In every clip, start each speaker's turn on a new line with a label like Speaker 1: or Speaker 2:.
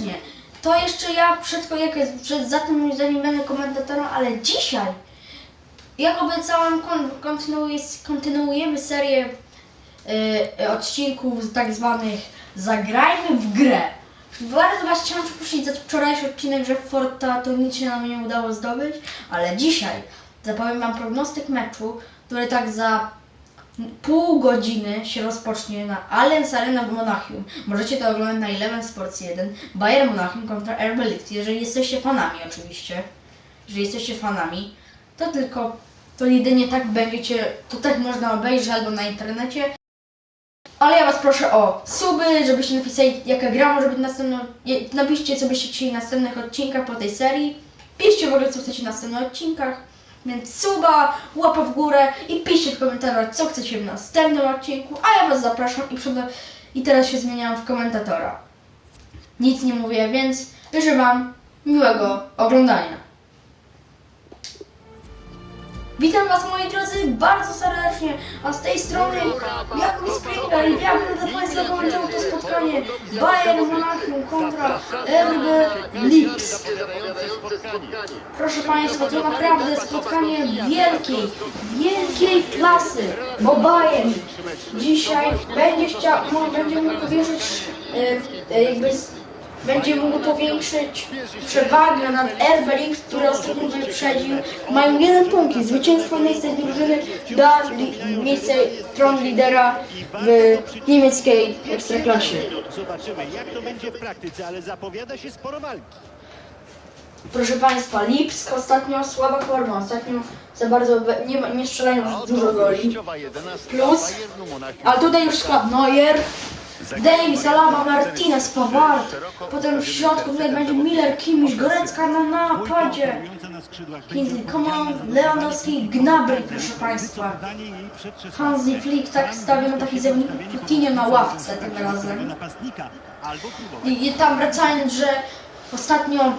Speaker 1: serdecznie. To jeszcze ja przed, jest, przed za tym zanim będę komentatorem, ale dzisiaj, jak obiecałem, kon, kontynuuję, kontynuujemy serię y, odcinków tak zwanych Zagrajmy w grę. Bardzo Was chciałam przeprosić za wczorajszy odcinek, że Forta to nic się nam nie udało zdobyć, ale dzisiaj zapowiem Wam prognostyk meczu, który tak za pół godziny się rozpocznie na Allianz Arena w Monachium. Możecie to oglądać na Eleven Sports 1. Bayern Monachium kontra RB Leipzig. Jeżeli jesteście fanami oczywiście. Jeżeli jesteście fanami, to tylko, to jedynie tak będziecie, to tak można obejrzeć albo na internecie. Ale ja Was proszę o suby, żebyście napisali jaka gra może być następna. Napiszcie co byście chcieli w następnych odcinkach po tej serii. Piszcie w ogóle co chcecie w następnych odcinkach. Więc suba, łapa w górę i piszcie w komentarzach co chcecie w następnym odcinku, a ja Was zapraszam i, przede... i teraz się zmieniam w komentatora. Nic nie mówię, więc życzę Wam miłego oglądania. Witam Was moi drodzy bardzo serdecznie, a z tej strony Jakub Springer i będę dla Państwa komentował to spotkanie Bayern Monachium kontra RB Leipzig. Proszę Państwa, to naprawdę spotkanie wielkiej, wielkiej klasy, bo Bayern dzisiaj będzie chciał, no, będzie mógł powiększyć, e, e, jakby będzie mógł powiększyć przewagę nad RB Leipzig, który ostatnio wyprzedził. Mają jeden punkt i zwycięstwo miejsce drużyny da miejsce tron lidera w niemieckiej ekstraklasie.
Speaker 2: Zobaczymy, jak to będzie w praktyce, ale zapowiada się sporo walki.
Speaker 1: Proszę Państwa, Lipsk ostatnio słaba forma, ostatnio za bardzo nie, nie strzelają dużo goli. Plus, a tutaj już skład Neuer, Davis, Alaba, Martinez, Pavard, potem w środku tutaj będzie Miller, Kimmich, Gorecka na napadzie.
Speaker 2: Odpowiedzialna
Speaker 1: Lewandowski,
Speaker 2: za
Speaker 1: Gnabry, proszę Państwa. Hansi Flick tak stawia na taki zawodnik Coutinho na ławce tym razem. I tam wracając, że ostatnio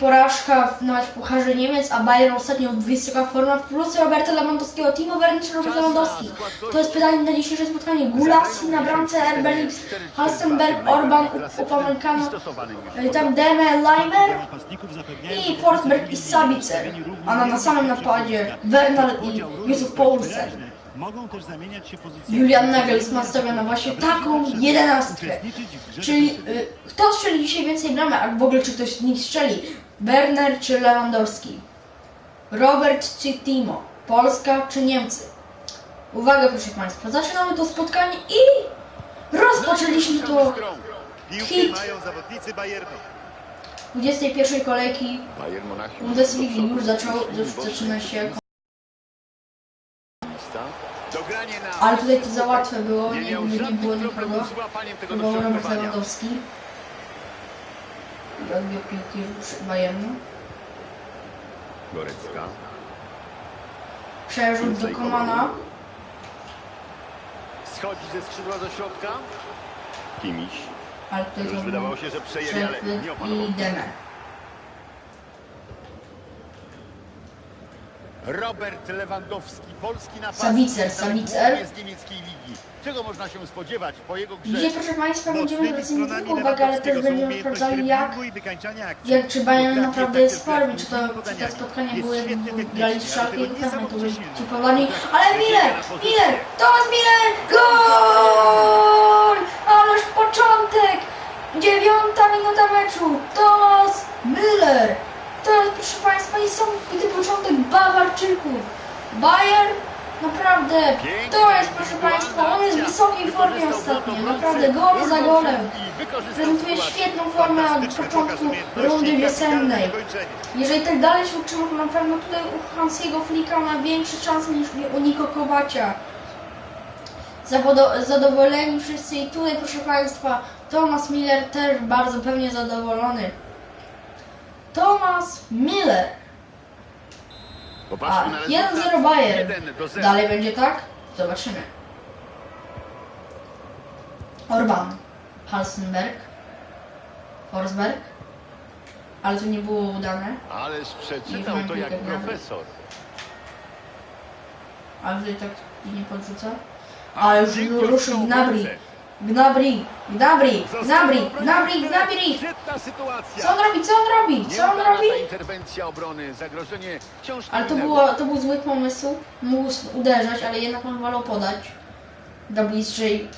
Speaker 1: porażka w, Pucharze Niemiec, a Bayern ostatnio wysoka forma w plus Roberta Lewandowskiego, Timo Werner czy Robert Lewandowski? To jest pytanie na dzisiejsze spotkanie. Gulasi na bramce RB Leipzig, Halstenberg, Orban, Up- Upamecano, y, tam Deme, Leimer i Forsberg i Sabicer. A na, samym napadzie Werner i Józef Poulsen.
Speaker 2: Mogą też zamieniać się pozycjami.
Speaker 1: Julian Nagelsmann stawia na właśnie taką jedenastkę. Czyli y, kto strzeli dzisiaj więcej bramek, a w ogóle czy ktoś z nich strzeli? Werner czy Lewandowski? Robert czy Timo? Polska czy Niemcy? Uwaga proszę Państwa, zaczynamy to spotkanie i rozpoczęliśmy to hit
Speaker 3: mają zawodnicy Bayernu.
Speaker 1: 21 kolejki. Bundesliga już zaczął, już zaczyna się, ale tutaj to za łatwe było, nie, nie, było nikogo. Próbował Robert. Lewandowski. I odbił piłki przy Bayernu.
Speaker 4: Gorecka.
Speaker 1: Przerzut do Komana.
Speaker 3: Schodzi ze skrzydła do środka.
Speaker 4: Kimiś.
Speaker 1: Ale tutaj
Speaker 3: Już
Speaker 1: to
Speaker 3: wydawało się, że przejęli, ale nie opanował.
Speaker 1: i Deme.
Speaker 3: Robert Lewandowski, polski napastnik. Głównie z niemieckiej ligi. Czego można się spodziewać po jego grze?
Speaker 1: Dzisiaj, proszę Państwa, będziemy tylko uwagę, ale też będziemy sprawdzali jak, jak czy Bayern naprawdę
Speaker 2: takie
Speaker 1: jest w formie, czy to, czy te spotkania były, grali z Szalkę i
Speaker 2: nie
Speaker 1: Krasny, to byli
Speaker 2: samowcześnie.
Speaker 1: ci podani, ale Miller, Miller, Thomas Miller, gol! Ależ początek! Dziewiąta minuta meczu, Thomas Müller! Jest, proszę Państwa, niesamowity początek Bawarczyków. Bayern Naprawdę, to jest proszę Państwa, on jest w wysokiej formie ostatnio, naprawdę gol za golem. Prezentuje świetną formę od początku rundy wiosennej. Jeżeli tak dalej się utrzyma, to na pewno tutaj u Hansiego Flika ma większe szanse niż u Niko Kowacia. Zadowoleni wszyscy i tutaj proszę Państwa, Thomas Miller też bardzo pewnie zadowolony. Thomas Miller. A,
Speaker 3: Popatrzmy na
Speaker 1: 1-0 Bayern.
Speaker 3: 1 do 0.
Speaker 1: Dalej będzie tak? Zobaczymy. Orban, Halstenberg, Forsberg, ale to nie było udane,
Speaker 3: Ależ przeczytał to jak profesor.
Speaker 1: ale tutaj tak nie podrzuca. Ale już ruszył Gnabry. Gnabry, Gnabry, Gnabry, Gnabry, Gnabry.
Speaker 3: Świetna sytuacja.
Speaker 1: Co on robi, co on robi, co on robi?
Speaker 3: interwencja obrony. Zagrożenie wciąż
Speaker 1: Ale to, było, to był zły pomysł. Mógł uderzać, ale jednak on wolał podać do bliższej,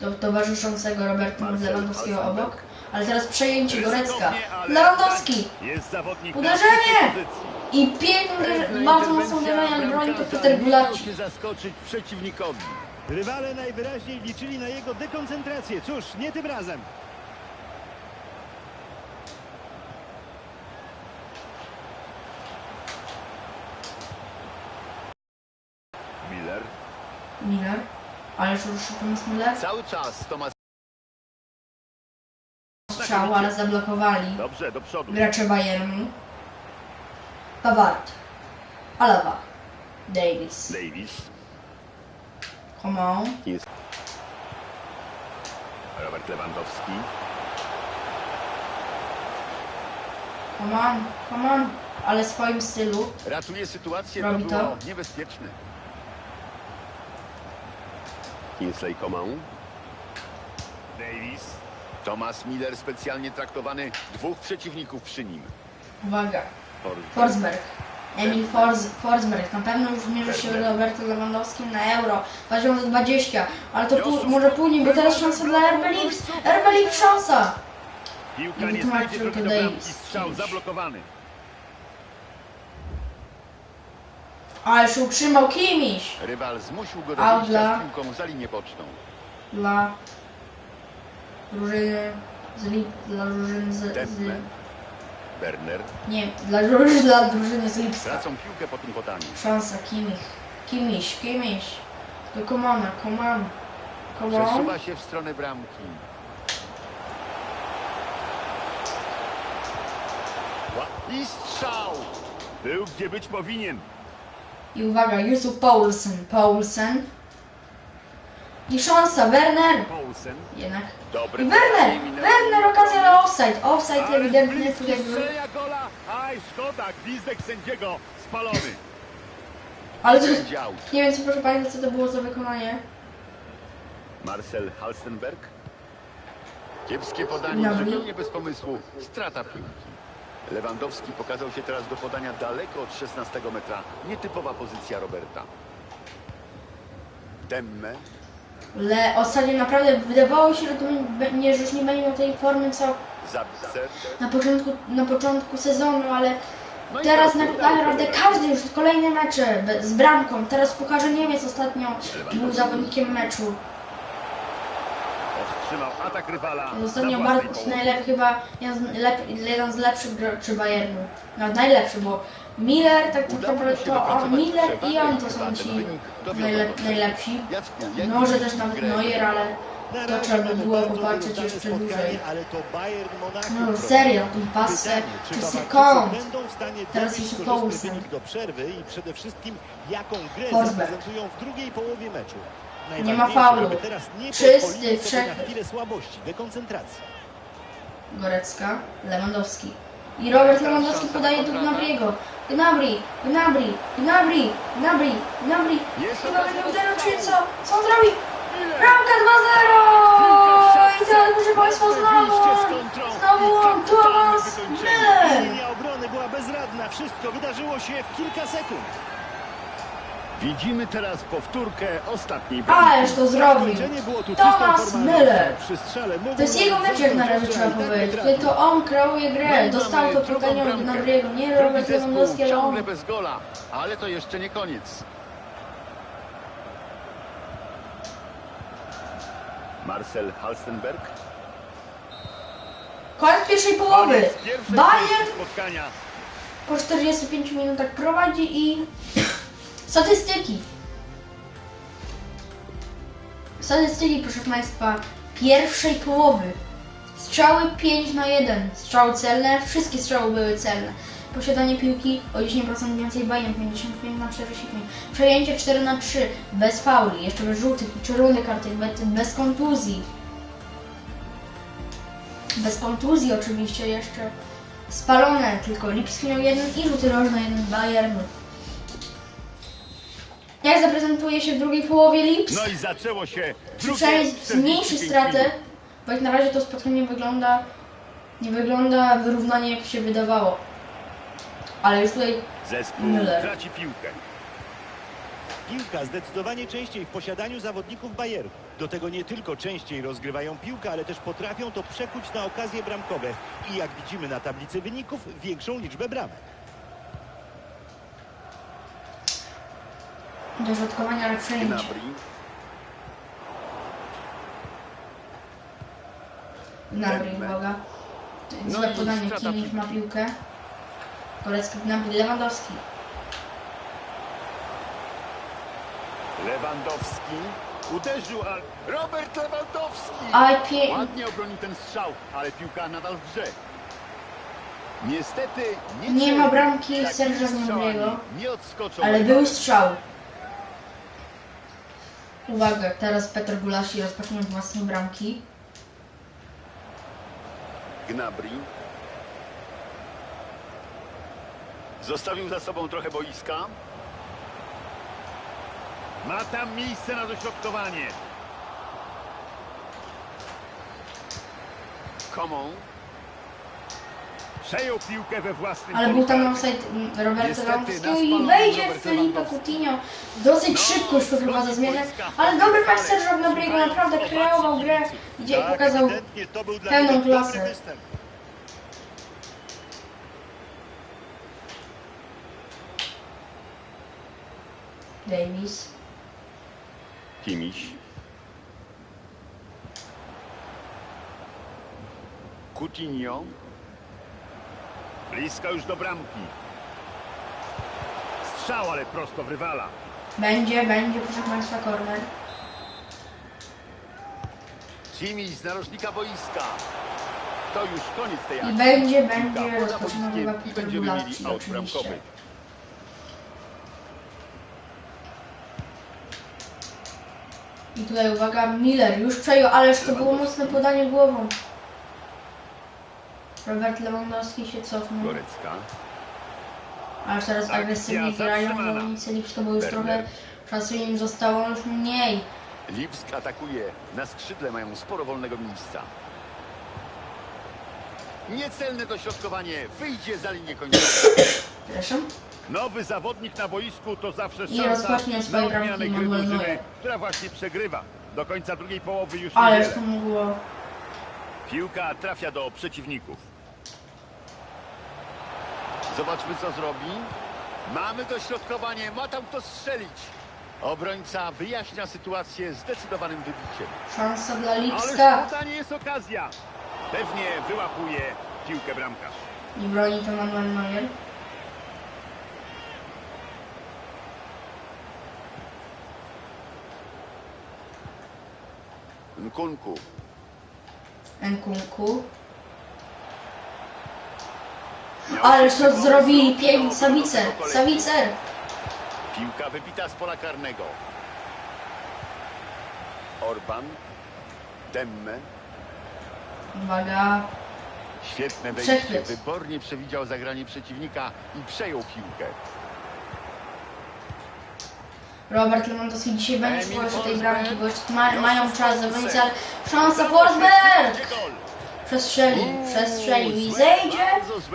Speaker 1: do towarzyszącego Roberta Lewandowskiego obok. Ale teraz przejęcie Gorecka. Lewandowski!
Speaker 3: tak. Na
Speaker 1: Uderzenie! I piękne, bardzo
Speaker 3: interwencja
Speaker 1: uderzenie broni to Peter
Speaker 3: się zaskoczyć przeciwnikowi.
Speaker 2: Rywale najwyraźniej liczyli na jego dekoncentrację. Cóż, nie tym razem.
Speaker 3: Miller
Speaker 1: Miller. Ależ ruszył Thomas Miller.
Speaker 3: cały czas Tomasz
Speaker 1: Strzał, ale zablokowali.
Speaker 3: Dobrze, do przodu.
Speaker 1: Gracze Bayernu. Pavard. Alaba. Davis.
Speaker 3: Davis.
Speaker 1: Coman.
Speaker 4: Jest.
Speaker 3: Robert Lewandowski.
Speaker 1: Coman. Coman. Ale w swoim stylu.
Speaker 3: Ratuje sytuację,
Speaker 1: Robi to?
Speaker 3: było niebezpieczne.
Speaker 4: Kingsley Coman.
Speaker 3: Davis. Thomas Miller specjalnie traktowany. Dwóch przeciwników przy nim.
Speaker 1: Uwaga.
Speaker 3: Forsberg.
Speaker 1: Forsberg. Emil Fors, Forsberg na pewno już zmierzy się z Robertem Lewandowskim na Euro 2020, ale to pół, może później, bo teraz szansa dla RB Lips. RB Lips szansa!
Speaker 3: Piłka
Speaker 1: I
Speaker 3: nie
Speaker 1: wytłumaczył
Speaker 3: znajdzie drogi
Speaker 1: to
Speaker 3: do bramki. Strzał zablokowany.
Speaker 1: Ale się utrzymał Kimiś
Speaker 3: Rywal zmusił go do wyjścia
Speaker 1: dla-
Speaker 3: z piłką za linię boczną.
Speaker 1: dla drużyny z Lip, dla drużyny z, z.
Speaker 3: Werner.
Speaker 1: nie, dla, drużyny- dla drużyny z Lipska.
Speaker 3: Tracą piłkę po tym podaniu.
Speaker 1: Szansa Kimich. Kimiś, Kimiś. Do Komana, Koman. Koman.
Speaker 3: Przesuwa się w stronę bramki. I strzał! Był gdzie być powinien.
Speaker 1: I uwaga, Jusuf Paulsen. Paulsen. I szansa, Werner. Jednak. I Werner! Werner okazja na offside. Offside ewidentnie tutaj był.
Speaker 3: Aj, szkoda, gwizdek sędziego spalony.
Speaker 1: Ale to, nie wiem, co proszę Państwa, co to było za wykonanie.
Speaker 3: Marcel Halstenberg. Kiepskie podanie, zupełnie bez pomysłu. Strata piłki. Lewandowski pokazał się teraz do podania daleko od 16 metra. Nietypowa pozycja Roberta. Demme.
Speaker 1: Ale ostatnio naprawdę wydawało się, że, to nie, że już nie będzie miał tej formy, co na początku, na początku sezonu, ale
Speaker 3: No
Speaker 1: teraz naprawdę każdy już kolejne mecze z bramką. Teraz pokaże Niemiec ostatnio był zawodnikiem meczu. Ostatnio
Speaker 3: połowy.
Speaker 1: najlepiej chyba jeden z, lepszych graczy Bayernu. Nawet najlepszy, bo Miller tak naprawdę
Speaker 3: się
Speaker 1: to on, Miller i on to są ci najlep, najlepsi. Może też nawet? Neuer, ale
Speaker 2: Na
Speaker 1: to trzeba by było popatrzeć jeszcze dłużej.
Speaker 2: To
Speaker 1: No serio, ten
Speaker 2: Pytanie,
Speaker 1: czy sekund. Teraz jeszcze
Speaker 2: jaką grę
Speaker 1: Forsberg. Nie ma faulu. Czysty, wszech-
Speaker 2: na.
Speaker 1: Gorecka, Lewandowski. I Robert Lewandowski podaje do Gnabriego. Gnabry, Gnabry, Gnabry, Gnabry, Gnabry. Gnabry nie uderzył, czy co? Co on zrobi? Bramka 2-0! I teraz proszę Państwa znowu, znowu on, Thomas
Speaker 3: wykończenie.
Speaker 1: Müller.
Speaker 2: Linia obrony była bezradna. Wszystko wydarzyło się w kilka sekund.
Speaker 3: Widzimy teraz powtórkę ostatniej bramki.
Speaker 1: Ależ to zrobił.
Speaker 2: Zakończenie było tu
Speaker 1: Thomas
Speaker 2: czystą formalnością.
Speaker 1: Müller.
Speaker 2: Przy strzale mógł
Speaker 1: To jest jego mecz jak na razie trzeba
Speaker 2: tak
Speaker 1: powiedzieć. Kiedy to on kreuje grę. Dostał to podanie od
Speaker 3: bramkę.
Speaker 1: Gnabriego, nie Robert Lewandowski, ale on.
Speaker 3: ciągle bez gola, ale to jeszcze nie koniec. Marcel Halstenberg.
Speaker 1: Koniec pierwszej połowy.
Speaker 3: Koniec pierwszej
Speaker 1: Bayern
Speaker 3: spotkania.
Speaker 1: po 45 minutach prowadzi i statystyki. Statystyki, proszę Państwa, pierwszej połowy. Strzały 5 na 1, strzały celne, wszystkie strzały były celne. Posiadanie piłki o 10% więcej Bayern, 55 na 45. Przejęcie 4 na 3, bez fauli, jeszcze bez żółtych i czerwonych kartek, bez, bez kontuzji. Bez kontuzji oczywiście jeszcze. Spalone, tylko Lipski miał jeden i rzuty rożne jeden Bayernu. Jak zaprezentuje się w drugiej połowie Lips?
Speaker 3: No i zaczęło się
Speaker 1: Przynajmniej
Speaker 3: 45
Speaker 1: zmniejszy straty, bo jak na razie to spotkanie wygląda, nie wygląda wyrównanie jak się wydawało. Ale już tutaj
Speaker 3: Zespół
Speaker 1: Müller.
Speaker 3: traci piłkę.
Speaker 2: Piłka zdecydowanie częściej w posiadaniu zawodników Bayernu. Do tego nie tylko częściej rozgrywają piłkę, ale też potrafią to przekuć na okazje bramkowe. I jak widzimy na tablicy wyników, większą liczbę bramek.
Speaker 1: Do środkowania ale przejęcie.
Speaker 3: Gnabry.
Speaker 1: Uwaga. Złe podanie, Kimmich ma piłkę. Turecki Gnabry, Lewandowski.
Speaker 3: Lewandowski uderzył, ale Robert Lewandowski!
Speaker 1: Pie...
Speaker 3: Ładnie obronił ten strzał, ale piłka nadal w grze. Niestety nie,
Speaker 1: Nie ma bramki Sergio Gnabry'ego. Ale był strzał. Uwaga, teraz Petr Gulasi rozpocznie własne bramki.
Speaker 3: Gnabry. Zostawił za sobą trochę boiska. Ma tam miejsce na dośrodkowanie. Komą. Przejął piłkę we własnym
Speaker 1: Ale był tam offside mm, Roberto Lewandowskiego i wejdzie Felipe. Coutinho. Dosyć
Speaker 3: No,
Speaker 1: szybko już to chyba za
Speaker 3: wchodzi
Speaker 1: zmianę, ale dobry mecz Sergio Gnabry'ego, naprawdę kreował grę, gdzie
Speaker 2: Tak,
Speaker 1: pokazał pełną klasę. Davis.
Speaker 3: Kimiś. Coutinho. Blisko już do bramki. Strzał, ale prosto w rywala.
Speaker 1: Będzie, będzie, proszę Państwa, corner.
Speaker 3: Kimiś z narożnika boiska. To już koniec tej
Speaker 1: I
Speaker 3: akcji.
Speaker 1: będzie,
Speaker 3: Piłka
Speaker 1: będzie
Speaker 3: poza
Speaker 1: rozpoczynał chyba
Speaker 3: i będziemy mieli aut bramkowy.
Speaker 1: I tutaj uwaga, Miller już przejął, ależ to było mocne podanie głową. Robert Lewandowski się cofnął.
Speaker 3: Gorecka.
Speaker 1: Aż teraz agresywnie grają zawodnicy Lipska, bo już
Speaker 3: Werner.
Speaker 1: trochę czasu im zostało już mniej.
Speaker 3: Lipsk atakuje. Na skrzydle mają sporo wolnego miejsca. Niecelne dośrodkowanie. Wyjdzie za linię końcową.
Speaker 1: Przepraszam.
Speaker 3: Nowy zawodnik na boisku to zawsze
Speaker 1: I
Speaker 3: szansa na odmianę gry drużyny, która właśnie przegrywa. Do końca drugiej połowy już
Speaker 1: Ależ
Speaker 3: niewiele.
Speaker 1: to mogło...
Speaker 3: Piłka trafia do przeciwników. Zobaczmy co zrobi. Mamy dośrodkowanie, ma tam kto strzelić. Obrońca wyjaśnia sytuację zdecydowanym wybiciem.
Speaker 1: Szansa dla
Speaker 3: Ale
Speaker 1: Lipska.
Speaker 3: to nie jest okazja. Pewnie wyłapuje piłkę bramkarz.
Speaker 1: I broni to Manuel Neuer.
Speaker 3: Nkunku.
Speaker 1: Nkunku. To
Speaker 3: pomysł,
Speaker 1: zrobili pięknie.
Speaker 3: kolegi.
Speaker 1: Savicer.
Speaker 3: Piłka wybita z pola karnego. Orban. Demme.
Speaker 1: Uwaga.
Speaker 3: Świetne wejście.
Speaker 1: Przechwyt.
Speaker 3: Wybornie przewidział zagranie przeciwnika i przejął piłkę.
Speaker 1: Robert Lewandowski dzisiaj będzie szło tej bramki, bo ma, mają czas zawodnicy, ale szansa Forsberg!
Speaker 3: Gol.
Speaker 1: Przestrzelił, i zejdzie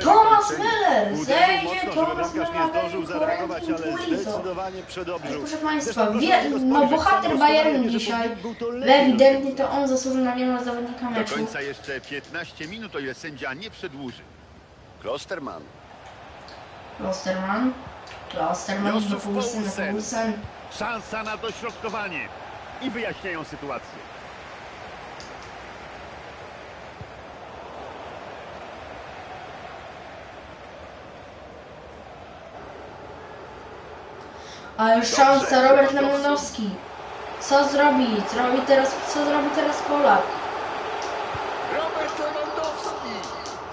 Speaker 1: Thomas!
Speaker 2: Uderzył
Speaker 1: Zejdzie Thomas
Speaker 2: zdecydowanie przedobrzył.
Speaker 1: Proszę Państwa, wie, no bohater Bayernu dzisiaj, ewidentnie to on zasłużył na miano zawodnika
Speaker 3: Do
Speaker 1: meczu.
Speaker 3: końca jeszcze 15 minut, o ile sędzia nie przedłuży. Klosterman.
Speaker 1: Klosterman. Klosterman do do
Speaker 3: Poulsen.
Speaker 1: Poulsen.
Speaker 3: Szansa na dośrodkowanie. I wyjaśniają sytuację.
Speaker 1: A już
Speaker 3: Dobrze,
Speaker 1: szansa Robert
Speaker 3: Lewandowski.
Speaker 1: Co zrobi? Zrobi teraz, co zrobi teraz Polak?
Speaker 3: Robert Lewandowski.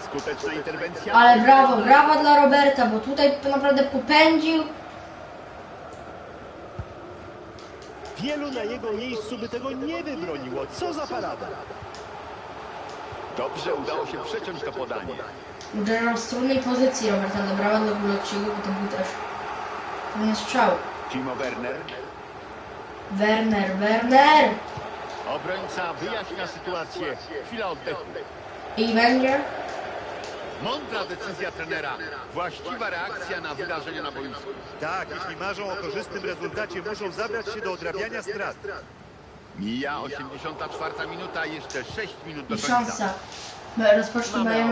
Speaker 3: Skuteczna interwencja.
Speaker 1: Ale brawo, brawa dla Roberta, bo tutaj naprawdę popędził.
Speaker 2: Wielu na jego miejscu by tego nie wybroniło. Co za parada.
Speaker 3: Dobrze udało się przeciąć to podanie.
Speaker 1: Uderzał z trudnej pozycji Roberta, ale brawa dla Gulociego, bo to był też pewny strzał.
Speaker 3: Timo Werner.
Speaker 1: Werner, Werner!
Speaker 3: Obrońca wyjaśnia sytuację. Chwila oddechu.
Speaker 1: I będzie?
Speaker 3: Mądra decyzja trenera. Właściwa reakcja na wydarzenie na boisku.
Speaker 2: Tak, jeśli marzą o korzystnym rezultacie, muszą zabrać się do odrabiania strat.
Speaker 3: Mija 84 minuta, jeszcze 6 minut do końca.
Speaker 1: szansa.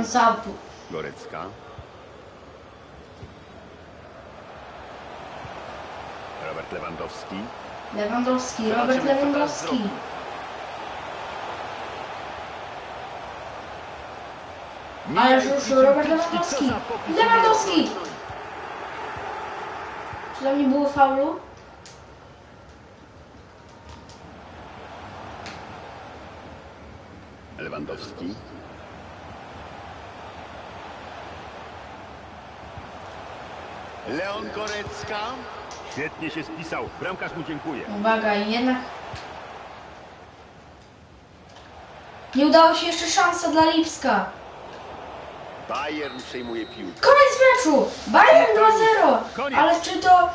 Speaker 1: Z autu.
Speaker 3: Gorecka.
Speaker 4: Robert Lewandowski.
Speaker 1: Lewandowski, Robert Lewandowski. Ależ już Robert Lewandowski. Lewandowski! Czy tam nie było faulu?
Speaker 4: Lewandowski.
Speaker 3: Leon Gorecka.
Speaker 4: Świetnie się spisał. Bramkarz mu dziękuję.
Speaker 1: Uwaga, i jednak... Nie udało się jeszcze szansa dla Lipska.
Speaker 4: Bayern przejmuje piłkę.
Speaker 1: Koniec meczu! Bayern 2-0!
Speaker 3: Koniec.
Speaker 1: Ale czy to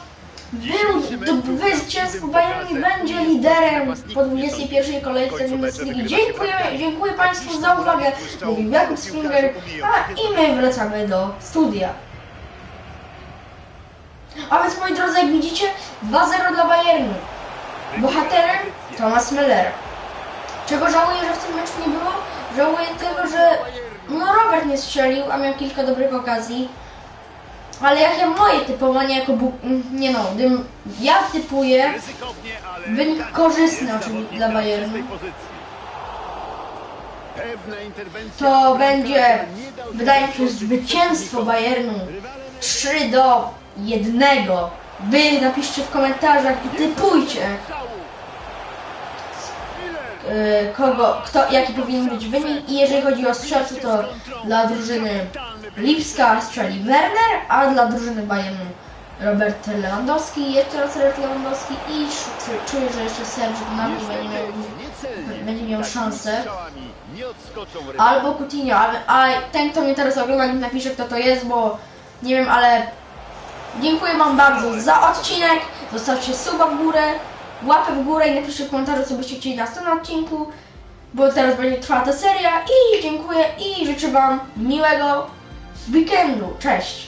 Speaker 1: był zwycięstwo Bayern będzie liderem po 21 kolejce Bundesliga? Dziękuję, dziękuję Państwu za uwagę. Mówił Jakub Springer, a i my wracamy do studia. A więc moi drodzy, jak widzicie, 2-0 dla Bayernu. Bohaterem Thomas Müller. Czego żałuję, że w tym meczu nie było? Żałuję tego, że no Robert nie strzelił, a miał kilka dobrych okazji. Ale jak ja moje typowanie jako bu- nie no, gdym ja typuję wynik korzystny oczywiście dla Bayernu. To będzie, wydaje mi się, zwycięstwo. Bayernu
Speaker 2: Rywale
Speaker 1: 3 do 1. Wy napiszcie w komentarzach i typujcie y, kogo, kto, jaki powinien być wynik i jeżeli chodzi o strzelców to dla drużyny Lipska strzeli Werner, a dla drużyny Bayernu Robert Lewandowski, jeszcze raz Robert Lewandowski i czu- czuję, że jeszcze Sergio Gnabry będzie miał, będzie miał
Speaker 3: Takimi
Speaker 1: szansę.
Speaker 3: Nie
Speaker 1: albo Coutinho, ale, a ten kto mnie teraz ogląda niech napisze kto to jest, bo nie wiem, ale dziękuję wam bardzo za odcinek, zostawcie suba w górę, łapę w górę i napiszcie w komentarzu co byście chcieli na następnym odcinku, bo teraz będzie trwała ta seria i dziękuję i życzę wam miłego weekendu, cześć!